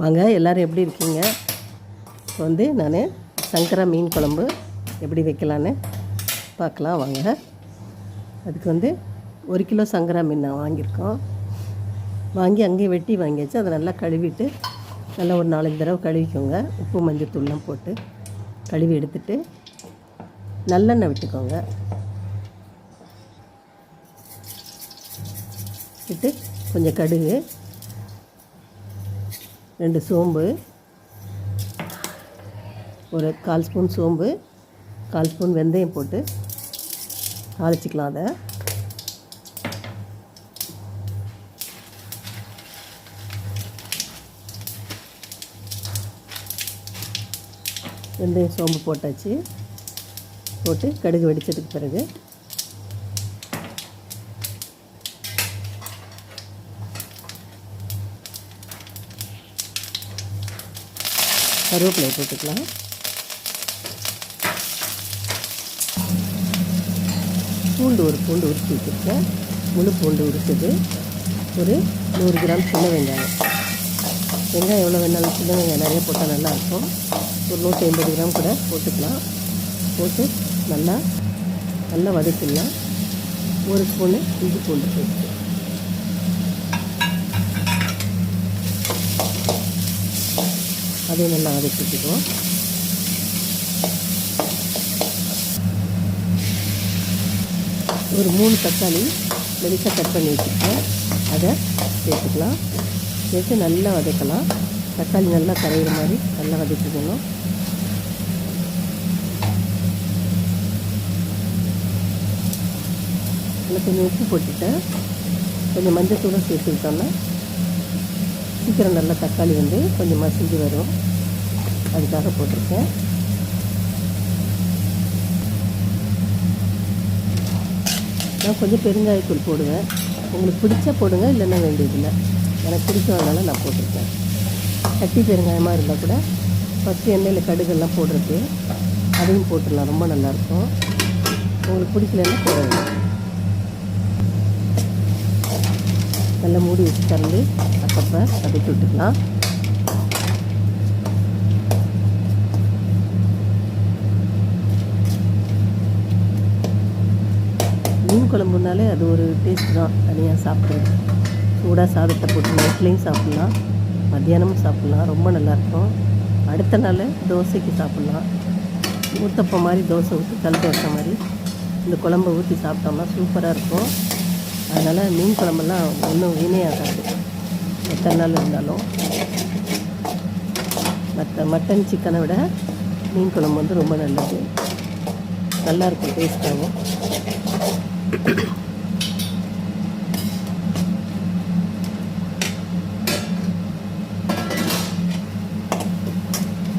வாங்க எல்லோரும் எப்படி இருக்கீங்க? இப்போ வந்து நான் சங்கரா மீன் குழம்பு எப்படி வைக்கலான்னு பார்க்கலாம் வாங்க. அதுக்கு வந்து ஒரு கிலோ சங்கரா மீன் நான் வாங்கியிருக்கோம். வாங்கி அங்கேயே வெட்டி வாங்கியாச்சு. அதை நல்லா கழுவிட்டு நல்லா ஒரு நாலஞ்சு தடவை கழுவிக்கோங்க. உப்பு மஞ்சள் தூள்லாம் போட்டு கழுவி எடுத்துட்டு நல்லெண்ணெய் விட்டுக்கோங்க. விட்டு கொஞ்சம் கடுகு ரெண்டு சோம்பு ஒரு கால் ஸ்பூன் சோம்பு கால் ஸ்பூன் வெந்தயம் போட்டு தாளிச்சிக்கலாம் அதை. வெந்தயம் சோம்பு போட்டாச்சு. போட்டு கடுகு வெடிச்சதுக்கு பிறகு கருவேப்பிலை போட்டுக்கலாம். பூண்டு ஒரு பூண்டு உரிச்சு வச்சுருக்கேன். முழு பூண்டு உரிச்சது. ஒரு நூறு கிராம் சின்ன வெங்காயம். வெங்காயம் எவ்வளோ வேணாலும் சின்ன வெங்காயம் நிறைய போட்டால் நல்லாயிருக்கும் ஒரு நூற்றி ஐம்பது கிராம் கூட போட்டுக்கலாம். போட்டு நல்லா நல்லா வதக்கிடலாம். ஒரு ஸ்பூனு இஞ்சி பூண்டு போட்டு அதையும் நல்லா வதக்கிட்டுக்குவோம் ஒரு மூணு தக்காளி மெலிசாக கட் பண்ணி வச்சுருக்கேன். அதை சேர்த்துக்கலாம். சேர்த்து நல்லா வதக்கலாம். தக்காளி நல்லா கரையிற மாதிரி நல்லா வதக்கிக்கணும். அதில் கொஞ்சம் உப்பு போட்டுட்டேன். கொஞ்சம் மஞ்சள் தூளை சேர்த்துக்கிட்டோன்னா சீக்கிரம் நல்லா தக்காளி வந்து கொஞ்சம் மசிஞ்சு வரும். அதுக்காக போட்டிருக்கேன். நான் கொஞ்சம் பெருங்காயத்தூள் போடுவேன். உங்களுக்கு பிடிச்சா போடுங்க இல்லைன்னா வேண்டியதில்லை. எனக்கு பிடிச்சதுனால நான் போட்டிருக்கேன். கட்டி பெருங்காயமாக இருந்தால் கூட ஃபஸ்ட்டு எண்ணெயில் கடுகெல்லாம் போடுறது அதையும் போட்டுடலாம் ரொம்ப நல்லாயிருக்கும் உங்களுக்கு பிடிக்கலன்னா போட நல்லா மூடி வச்சு திறந்து அப்பப்போ வதக்கி விட்டுக்கலாம். மீன் குழம்புனாலே அது ஒரு டேஸ்ட் தான் தனியாக சாப்பிட்றது சூடாக சாதத்தை போட்டு நைட்லேயும் சாப்பிட்லாம் மத்தியானமும் சாப்பிட்லாம் ரொம்ப நல்லாயிருக்கும் அடுத்த நாள் தோசைக்கு சாப்பிட்லாம். ஊத்தப்பம் மாதிரி தோசை ஊற்றி கல் தோசை மாதிரி இந்த குழம்பை ஊற்றி சாப்பிட்டோம்னா சூப்பராக இருக்கும். அதனால் மீன் குழம்பெல்லாம் ஒன்றும் வீணேயாகாது எத்தனை நாள் இருந்தாலும். மற்ற மட்டன் சிக்கனை விட மீன் குழம்பு வந்து ரொம்ப நல்லது. நல்லாயிருக்கும் டேஸ்ட்டாகவும்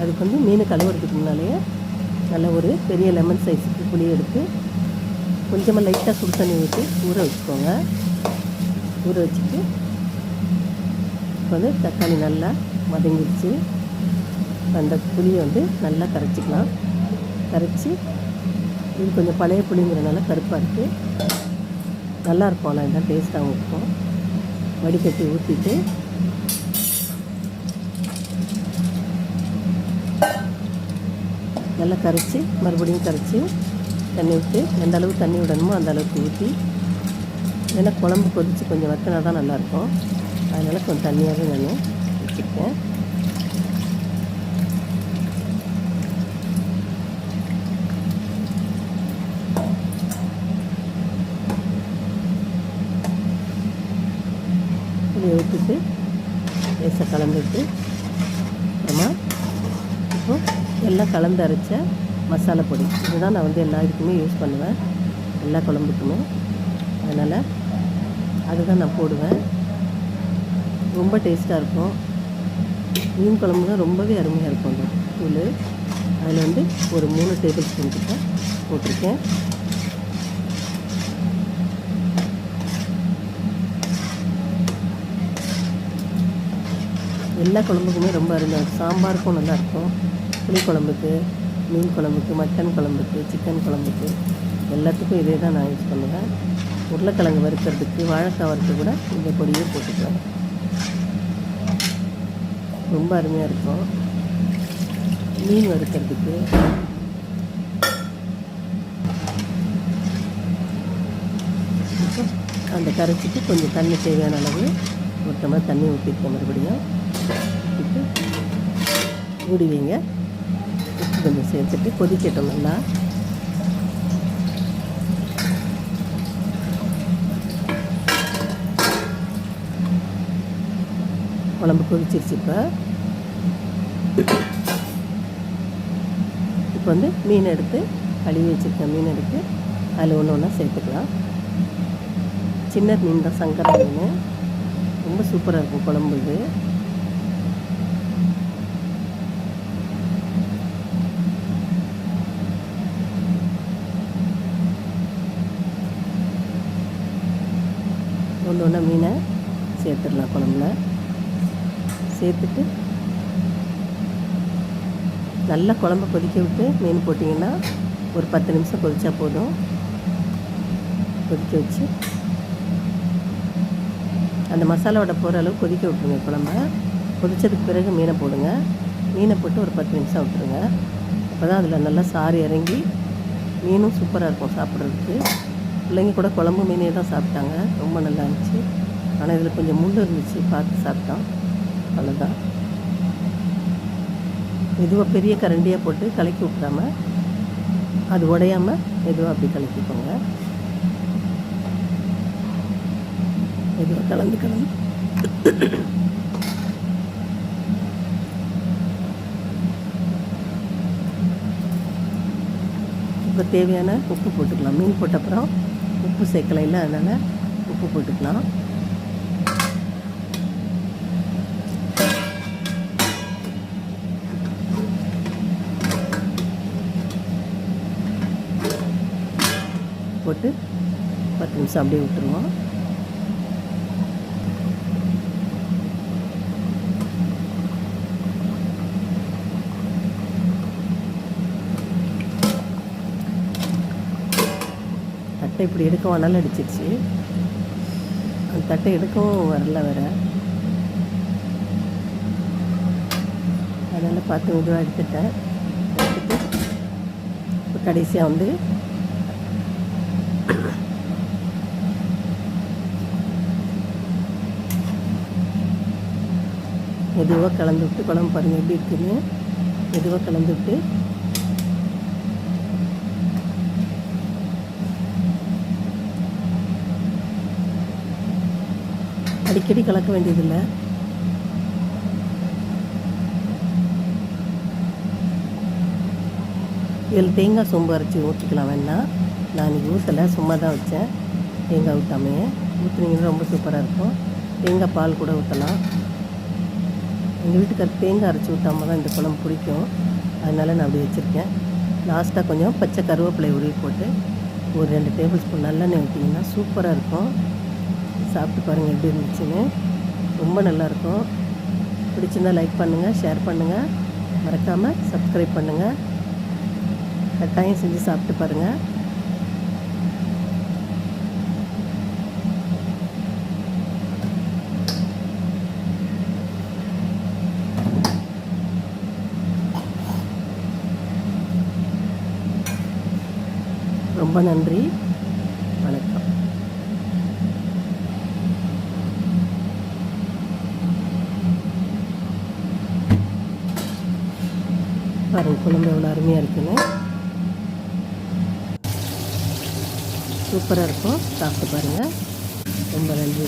அதுக்கு வந்து மீன் கழுவுறதுக்கு முன்னாலேயே நல்ல ஒரு பெரிய லெமன் சைஸுக்கு புளி எடுத்து கொஞ்சமாக லைட்டாக சுடு தண்ணி ஊற்றி ஊற வச்சுக்கோங்க. ஊற வச்சுட்டு இப்போ வந்து தக்காளி நல்லா வதங்கிடுச்சு. அந்த புளியை வந்து நல்லா கரைச்சிக்கலாம். கரைச்சி இது கொஞ்சம் பழைய புளிங்கிறனால கருப்பாக இருக்குது நல்லாயிருக்கும் ஆனால் இதான் டேஸ்ட்டாகவும் இருக்கும். வடிகட்டி ஊற்றிட்டு நல்லா கரைச்சி மறுபடியும் கரைச்சி தண்ணி விட்டு எந்த அளவுக்கு தண்ணி விடணுமோ அந்த அளவுக்கு ஊற்றி ஏன்னா குழம்பு கொதித்து கொஞ்சம் வத்தினா தான் நல்லாயிருக்கும். அதனால் கொஞ்சம் தண்ணியாகவே நான் வச்சுருக்கேன் இதை ஊற்றிட்டு லேசாக கலந்துட்டு அப்புறமா இப்போ எல்லாம் கலந்து அரைச்சேன் மசாலா பொடி. இதுதான் நான் வந்து எல்லா இதுக்குமே யூஸ் பண்ணுவேன். எல்லா குழம்புக்குமே. அதனால் அதுதான் நான் போடுவேன். ரொம்ப டேஸ்ட்டாக இருக்கும். மீன் குழம்பு தான் ரொம்பவே அருமையாக இருக்கும் அந்த தூள். அதில் வந்து ஒரு மூணு டேபிள் ஸ்பூன் கிட்ட போட்டிருக்கேன். எல்லா குழம்புக்குமே ரொம்ப அருமையாக இருக்கும். சாம்பாருக்கும் நல்லாயிருக்கும் புளி குழம்புக்கு. மீன் குழம்புக்கு மட்டன் குழம்புக்கு சிக்கன் குழம்புக்கு எல்லாத்துக்கும் இதே தான் நான் யூஸ் பண்ணுவேன். உருளைக்கிழங்கு வறுக்கிறதுக்கு வாழைக்காய் வறுத்து கூட இந்த பொடியே போட்டுக்குவேன். ரொம்ப அருமையாக இருக்கும். மீன் வறுக்கிறதுக்கு. அந்த கரைச்சிட்டு கொஞ்சம் தண்ணி தேவையான அளவு ஒரு டம்ளர் தண்ணி ஊற்றிருக்கோம் மறுபடியும். ஊற்றிட்டு மூடி வைங்க கொஞ்சம் சேர்த்துட்டு கொதிக்கட்டும் நல்லா. குழம்பு கொதிச்சிருச்சு இப்போ. இப்போ வந்து மீன் எடுத்து கழுவி வச்சுருக்க மீன் எடுத்து அதில் ஒன்று ஒன்றா சேர்த்துக்கலாம். சின்ன மீன் தான் சங்கரா மீன். ரொம்ப சூப்பராக இருக்கும் குழம்பு இது ஒன்று ஒன்றா மீனை சேர்த்துடலாம் குழம்புல சேர்த்துட்டு நல்லா குழம்பு கொதிக்க விட்டு மீன் போட்டிங்கன்னா ஒரு பத்து நிமிஷம் கொதித்தா போதும். கொதிக்க வச்சு அந்த மசாலாவோட போகிற அளவு கொதிக்க விட்ருங்க குழம்ப. கொதித்ததுக்கு பிறகு மீனை போடுங்க. மீனை போட்டு ஒரு பத்து நிமிஷம் விட்டுருங்க. அப்போ தான் அதில் நல்லா சாறு இறங்கி மீனும் சூப்பராக இருக்கும் சாப்பிட்றதுக்கு. பிள்ளைங்க கூட குழம்பு மீனே தான் சாப்பிட்டாங்க. ரொம்ப நல்லா இருந்துச்சு. ஆனால் இதில் கொஞ்சம் முள் இருந்துச்சு பார்த்து சாப்பிட்டோம் அவ்வளோதான் மெதுவாக பெரிய கரண்டியாக போட்டு கலக்கி விட்றாம அது உடையாமல் மெதுவாக அப்படி கலக்கிக்கோங்க. மெதுவாக கலந்து கலந்து. இப்போ தேவையான உப்பு போட்டுக்கலாம். மீன் போட்ட அப்புறம் உப்பு சேர்க்கல இல்லை அதனால் உப்பு போட்டுக்கலாம். போட்டு பத்து நிமிஷம் அப்படியே விட்டுருவோம். தட்டை இப்படி எடுக்க வேணாலும் அடிச்சிருச்சு அந்த தட்டை எடுக்கவும் வரல வேற. அதனால் பார்த்து மெதுவாக எடுத்துட்டேன். எடுத்துட்டு இப்போ கடைசியாக வந்து மெதுவாக கலந்து விட்டு குழம்பு பாருங்கள் எப்படி இருக்குன்னு. மெதுவாக கலந்து விட்டு. அடிக்கடி கலக்க வேண்டியதில்லை. இதில் தேங்காய் சொம்பு அரைச்சி ஊற்றிக்கலாம் வேணா. நான் இன்றைக்கி ஊற்றலை சும்மா தான் வச்சேன். தேங்காய் ஊற்றாமையே ஊற்றுனீங்கன்னா ரொம்ப சூப்பராக இருக்கும். தேங்காய் பால் கூட ஊற்றலாம் எங்கள் வீட்டுக்கார் தேங்காய் அரைச்சி ஊற்றாம தான் இந்த குழம்பு பிடிக்கும். அதனால் நான் அப்படி வச்சுருக்கேன். லாஸ்ட்டாக கொஞ்சம் பச்சை கருவேப்பிலை உருவி போட்டு ஒரு ரெண்டு டேபிள் ஸ்பூன் நல்லெண்ணெய் ஊற்றிங்கன்னா சூப்பராக இருக்கும். சாப்பிட்டு பாருங்கள் எப்படி இருந்துச்சுன்னு. ரொம்ப நல்லாயிருக்கும் பிடிச்சிருந்தா லைக் பண்ணுங்கள் ஷேர் பண்ணுங்கள் மறக்காமல் சப்ஸ்கிரைப் பண்ணுங்கள் கட்டாயம் செஞ்சு சாப்பிட்டு பாருங்கள் ரொம்ப நன்றி. வணக்கம். பாருங்க குழம்பு எவ்வளோ அருமையாக இருக்குன்னு. சூப்பராக இருக்கும். சாப்பிட்டு பாருங்கள் ரொம்ப நன்றி.